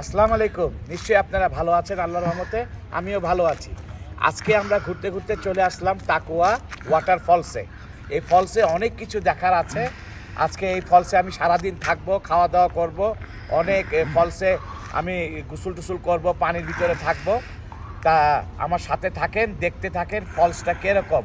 আসসালামু আলাইকুম। নিশ্চয়ই আপনারা ভালো আছেন আল্লাহর রহমতে, আমিও ভালো আছি। আজকে আমরা ঘুরতে ঘুরতে চলে আসলাম টাকুয়া ওয়াটার ফলসে এই ফলসে অনেক কিছু দেখার আছে। আজকে এই ফলসে আমি সারাদিন থাকব, খাওয়া দাওয়া করব। অনেক ফলসে আমি গোসল টুসুল করব, পানির ভিতরে থাকব। তা আমার সাথে থাকেন, দেখতে থাকেন ফলসটা কীরকম।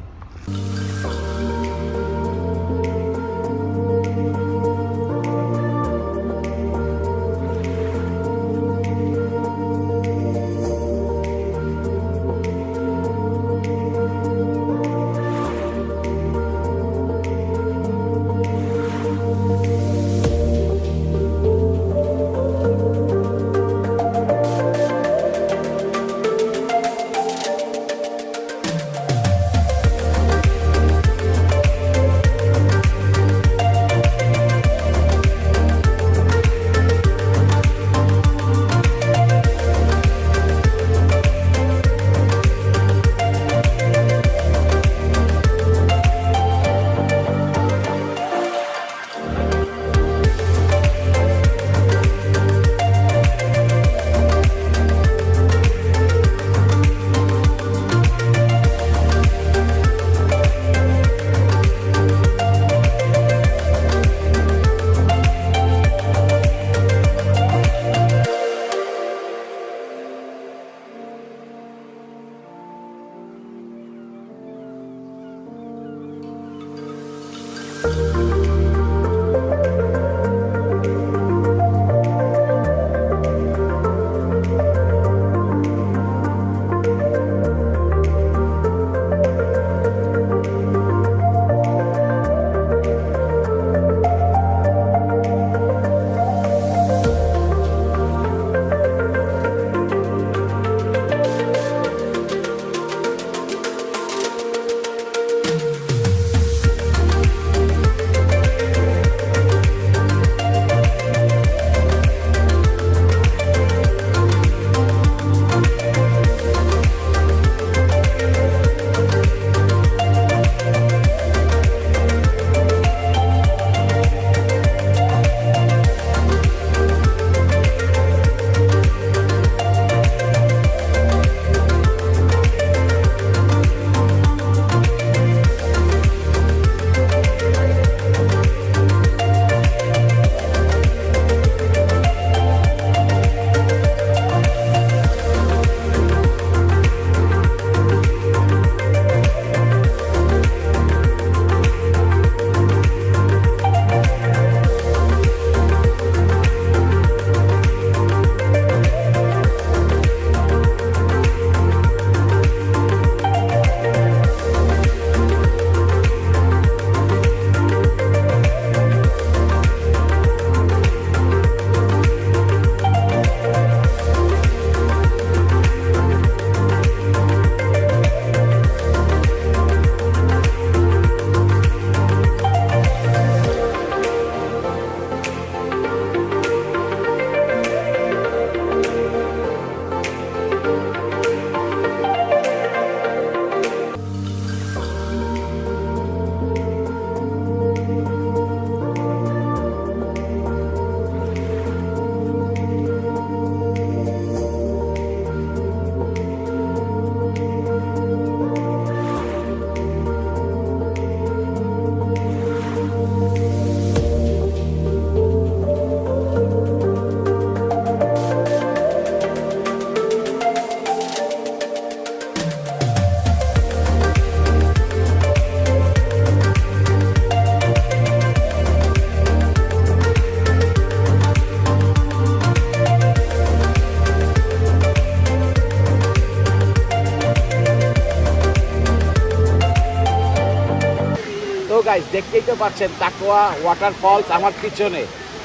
গাইজ দেখতেই তো পাচ্ছেন, তাকোয়া ওয়াটার ফলস আমার পিছনে।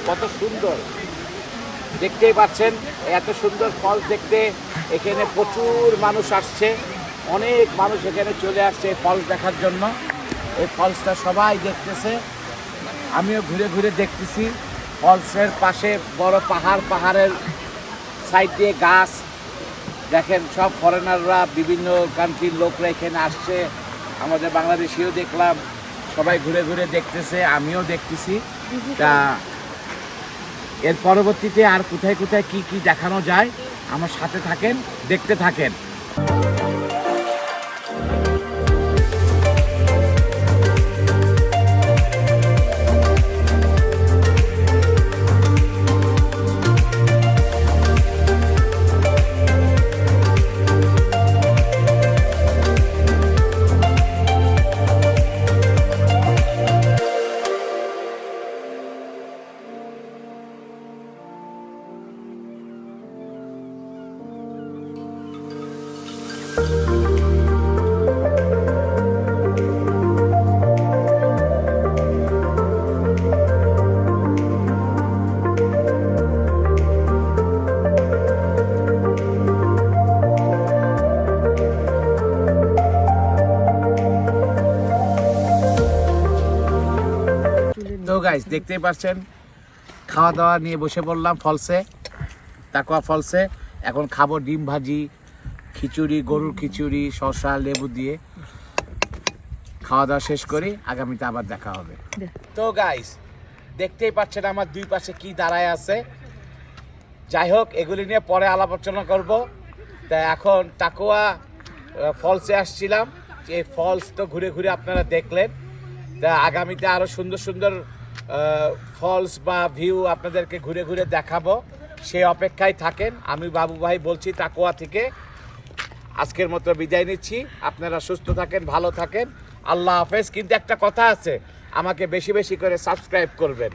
কত সুন্দর। দেখতেই পাচ্ছেন, এত সুন্দর ফলস দেখতে। এখানে প্রচুর মানুষ আসছে। অনেক মানুষ এখানে চলে আসছে এই ফলস দেখার জন্য। এই ফলসটা সবাই দেখতেছে। আমিও ঘুরে ঘুরে দেখতেছি। ফলসের পাশে বড় পাহাড়, পাহাড়ের সাইড দিয়ে গাছ। দেখেন, সব ফরেনাররা বিভিন্ন কান্ট্রির লোকরা এখানে আসছে। আমাদের বাংলাদেশিও দেখলাম। সবাই ঘুরে ঘুরে দেখতেছে আমিও দেখতেছি। তা এর পরবর্তীতে আর কোথায় কোথায় কি কি দেখানো যায় আমার সাথে থাকেন দেখতে থাকেন। তো গাইস দেখতেই পাচ্ছেন খাওয়া দাওয়া নিয়ে বসে পড়লাম ফলসে তাকোয়া ফলসে। এখন খাব ডিম ভাজি খিচুড়ি গরুর খিচুড়ি শসা লেবু দিয়ে। খাওয়া দাওয়া শেষ করি আগামীতে আবার দেখা হবে। তো গাইস দেখতেই পাচ্ছেন আমার দুই পাশে কি দাঁড়ায় আছে। যাই হোক এগুলি নিয়ে পরে আলাপ আলোচনা করব। তা এখন টাকুয়া ফলসে আসছিলাম। এই ফলস তো ঘুরে ঘুরে আপনারা দেখলেন। তা আগামীতে আরও সুন্দর সুন্দর ফলস বা ভিউ আপনাদেরকে ঘুরে ঘুরে দেখাবো। সে অপেক্ষায় থাকেন। আমি বাবু ভাই বলছি তাকুয়া থেকে আজকের মতো বিদায় নিচ্ছি। আপনারা সুস্থ থাকেন, ভালো থাকেন। আল্লাহ হাফেজ। কিন্তু একটা কথা আছে, আমাকে বেশি বেশি করে সাবস্ক্রাইব করবেন।